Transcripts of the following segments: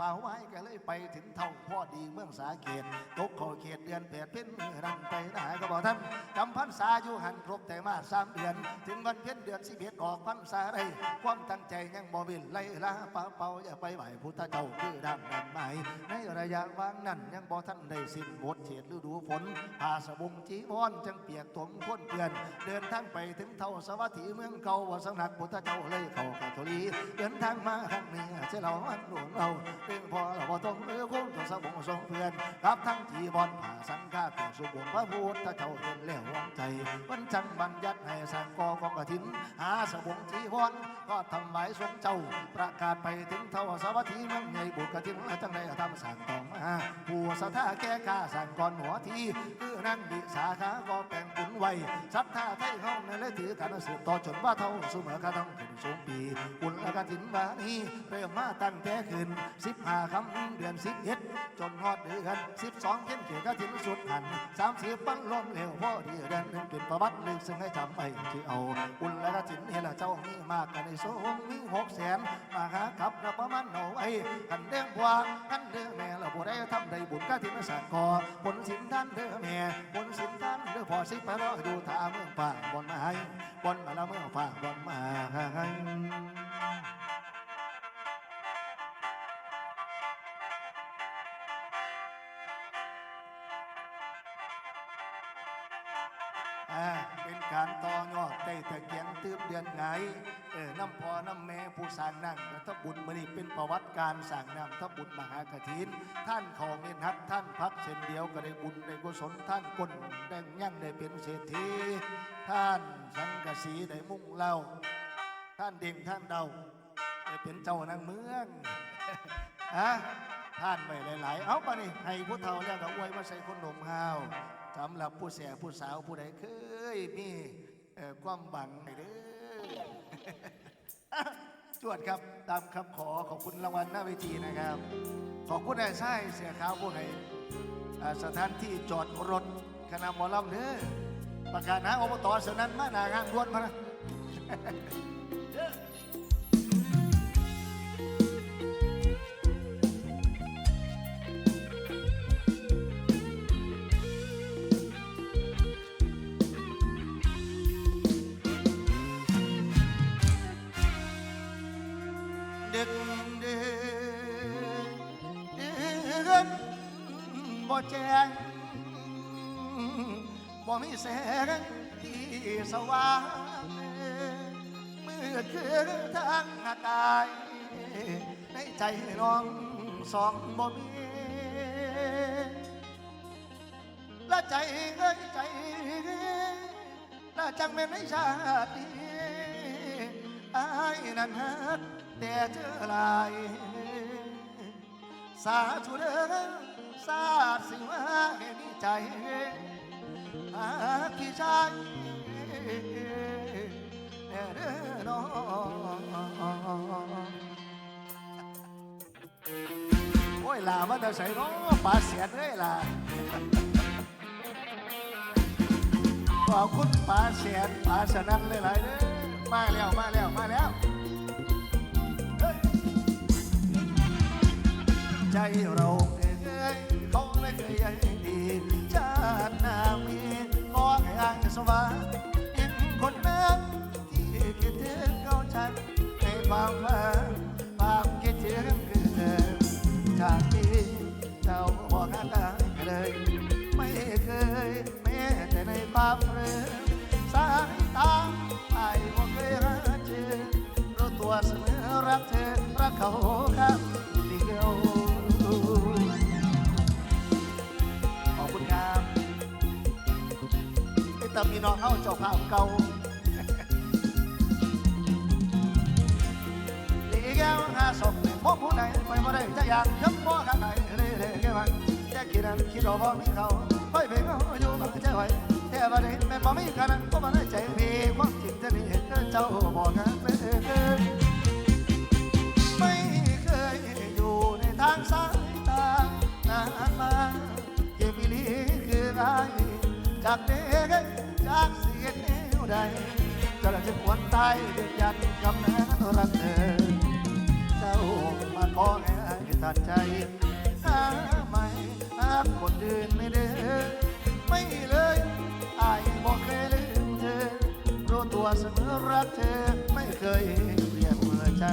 ป่าไว้ก็เลยไปถึงเท่าพ่อดีเมืองสาเกตตกขอเขตเดือนแปดเพ็ญมือรันไปหนาก็บอกท่านจำพรรษาอยู่หันครบแต่มาสามเดือน ถึงวันเพ็ญเดือนสิบเอ็ดออกพรรษาได้ความตั้งใจยังบ่วินไล่ลาป่าเป่าอย่าไปไหวพุทธเจ้าคือดำนันหมในระยะว่างนั้นยังบ่ท่านได้สิ้นบทเฉดฤดูฝนผาสบงจีวรจังเปียกถมพ้นเกลือนเดินทางไปถึงเท่าสวัสดีเมืองเก่าว่าสำนักพุทธเจ้าเลยเข้ากาทลีเดินทางมาครั้งนี้เจ้าเราอันหลวงเราเรื่องพอเราบ่ต้องเรือคุ้มต้องสบงทรงเพื่อนกับทั้งจีบอลผ่าสังฆาเปลี่ยนสุบงพระพุทธเจ้าเห็นแล้วหวงใจ วันจังบัญญัติให้สร้างกอกองกฐินหาสบงจีวรก็ทำหมายสงเจ้า ประกาศไปถึงเท่าสวัสดีเมืองใหญ่บุตรกฐินจังได้ทำสั่งกองมาผู้สถาแก่กาสั่งก่อนหัวทีคือนั่นดิสาขาก็แปลงบุญไว้ศรัทธาไทยเฮาในเลยถือกันสืบต่อจนว่าเท่าเสมอกระต้องถึงสงปีบุญและกฐินบานี้เริ่มมาตั้งแต่คืนสิบห้าคำเดือนสิบเอ็ดจนฮอดเดือนสิบสองเข็มเขียกฐินสุดหันสามสิบปั้นลมเหลวพ่อดีเดือนหนึ่งเป็นประวัติลึกซึ่งให้จำไปที่เอาบุญและกฐินเฮละเจ้ามีมากกันในสงมีหกแสนมาหากับระประมาณเอาไว้กันเด้งกว่ากันเด้อแม่เราบ่ได้ทำได้บุญกฐินสักกอผลสินท่านเด้อแม่ผลสินท่านเด้อพอสิไปรอดูท่าเมืองป่าบนมาให้บนมาแล้วเมืองฝ่าบนมาให้ อ่าเป็นการต่อยอดได้ตะเกียงตืบเดือนไงเออน้ำพอน้ำแม่ผู้สร้างนั่งถ้าบุญมณีเป็นประวัติการสร้างน้ำถ้าบุญมหากฐิน ท่านของเนนฮักท่านพักเช่นเดียวก็ได้บุญได้กุศลท่านก้นได้ยั่งได้เป็นเศรษฐีท่านสังกะสีได้มุ่งเล่าท่านเด่งท่านเดาได้เป็นเจ้านางเมืองฮะท่านไปหลาย ๆ เอาปนี่ให้ผู้เฒ่าแล้วก็อวยมาใส่คนหนุ่มห้าว สำหรับผู้แสผู้สาวผู้ใดเคยมีความบังเด้อจวดครับตามคำขอขอบคุณรางวัลหน้าเวทีนะครับ ขอบคุณนายไส้เสียขาวผู้ให้อ่าสถานที่จอดรถคณะหมอลำเด้อประกาศหาอบตเสนั้นมาหนางานด่วนมานะ บ่แจ้งบ่มีแสงที่สว่างมืดคือทางอากาศในใจน้องสองบ่มีและใจเอ้ยใจและจังแม่นในชาติอายนั้นฮักแต่เจอลาย สาธุเด้อ สาดสิว่าให้มีใจหากพี่ชายแน่เด้อน้องโอ้ยลามันจะใส่น้องปลาเสียนเลยล่ะขอบคุณปลาเสียนปลาสนันหลายๆเด้อมาแล้วมาแล้วมาแล้วเฮ้ยใจ ว่างยินคนนั้นที่คิดถึงเขาชัดในความฝันความคิดถึงคือเธอจากที่เจ้าบอกกันเลย ไม่เคยแม้แต่ในความเรือสายตาไอ้บ่เคยรักเธอรู้ตัวเสมอรักเธอรักเขาครับ ไอ้ตามีน้องเอาเจ้าภาพเก่าดีแก้วหาศพพบผู้ใดไปบ่ได้จะอยากย้ำบ่ข้างไหนเร่เร่แค่วันแค่คิดนั้นคิดเอาบ่มีเขาไปเพลงเอาอยู่บังใจไว้แต่บ่ได้แม่บ่มีกันก็บ่ได้ใจพี่ความจริงจะนี่เจ้าบ่กันเลยไม่เคยอยู่ในทางสายตานานมาเก็บวิลีคือไรจากเด็ก กเสียแนวใดจะละจะควรตายเดือดยันกำนันรักเธอ เจ้ามาขอให้ตัดใจหาไม่หาคนอื่นไม่เด้อไม่เลยอายบอกเคยลืมเธอ รู้ตัวเสมอรักเธอไม่เคยเปลี่ยนใจ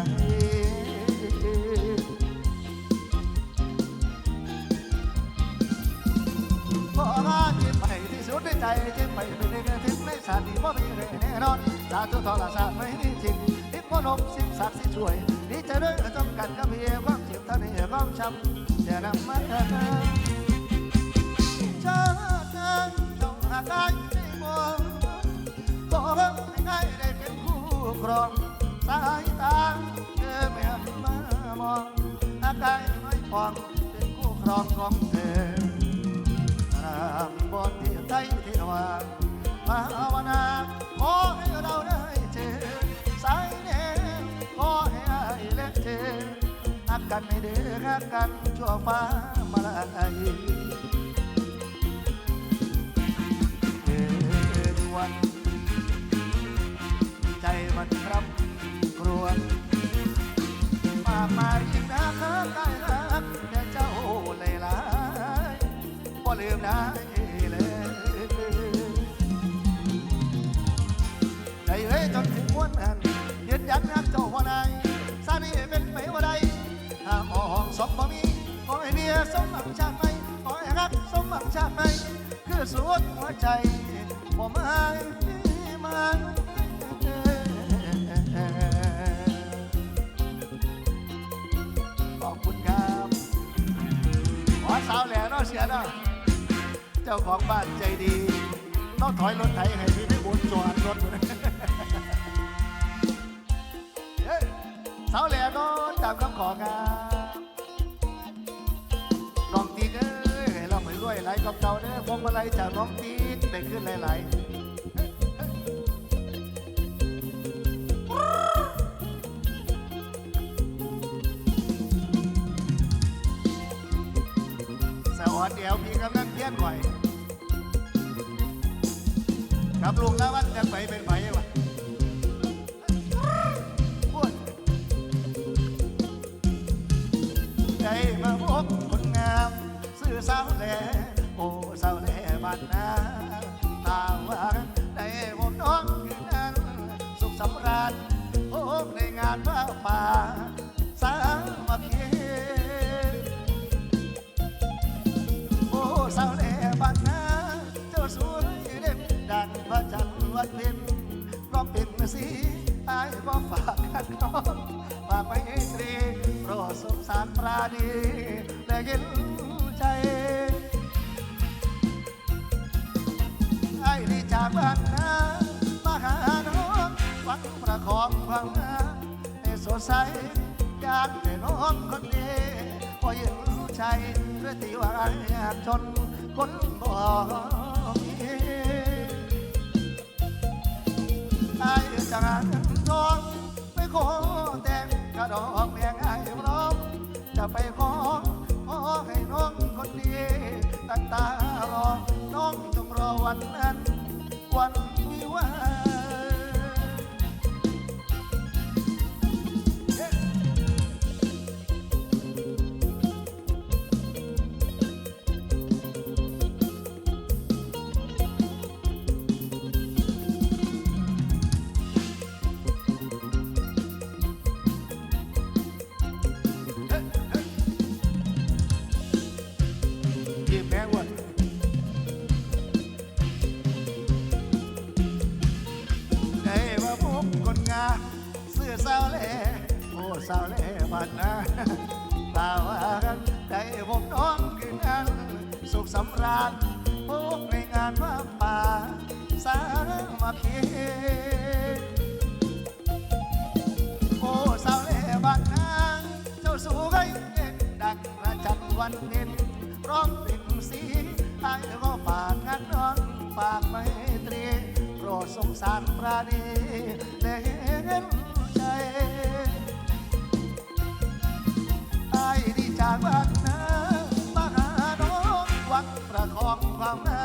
ขอลาเจ็บไปที่สุดในใจเจ็บไป สาดีว่ามีเลยแน่นอนสาธุทรศาสตร์ไม่มีจริงทิพย์มนมสิ่งศักดิ์สิช่วยดีใจด้วยจำกัดกับเพียความเจ็บท่านี้ความช้ำจะนำมาเถิดชาตินั้นเจ้าหากายไม่มองขอให้ได้ได้เป็นคู่ครองสายตาเธอไม่หันมามองอากายไม่ฟองเป็นคู่ครองของเธอนามบนที่ใจเทวา ภาวนาขอให้เราได้เจอสายเนขอให้อายและเธอหักกันให้เดือหักกันชั่วฟ้ามาลายเกิดวัน ใจมันครับกรวน ยันรักเจ้าว่าใดสานี่เป็นไปว่าใดถ้าหมองสมบ่มีขอให้เมียสมหวังชาติไหมขอให้รักสมหวังชาติไหมคือสวดหัวใจบ่ไม่มาขอบคุณครับขอสาวแหล่เนาเสียเนาะเจ้าของบ้านใจดี ต้องถอยรถไถให้พี่ได้บุญจอดรถ สาวแหล่เนาะตามคำขอครับน้องตีกเอ้ยให้เราไปรวยไหลกับเจ้าเด้อพวงมาลัยจากน้องตีกได้ขึ้นหลายๆสวัสดีเอาพี่กำนันเพี้ยนหน่อยครับลุงแล้ววันจะไปเป็นไห แลโอ้สาแลบ้านนาตาหวานได้ผมน้องคืนนั้นสุขสำราญพบในงานผ้าป่าสามัคคีโอ้สาแลบ้านนาเจ้าสวยเด่นดังพระจันทร์วันเพ็ญเพราะเป็นสีอายก็ฝากกันน้องฝากไว้ตรีโปรดสงสารปราณีและย็น วังประคองความงามให้สดใสอยากได้น้องคนนี้พอยืนใจเพื่อที่ว่าอยากจนคนบ่มีไอ้จะงานทองไปขอแต่งกระดอกแมงไอ้ร้องจะไปขอขอให้น้องคนนี้ตั้งตารอน้องจงรอวันนั้น วันวิวา สาวแหล่บ้านนาตาวากันได้พบน้องคืนนั้นสุขสำราญพบในงานว่าป่า สามัคคีโอ้สาวเล่บ้านนาเจ้าสู่ไงดังประจันวันเพ็ญร้องเป็นสีไอ้ก็ฝากงานน้องฝากไม่ตรีโปรดสงสารปราณีและเห็นใจ ไยที่จากบ้านนมาหาน้องหวังประคองความนา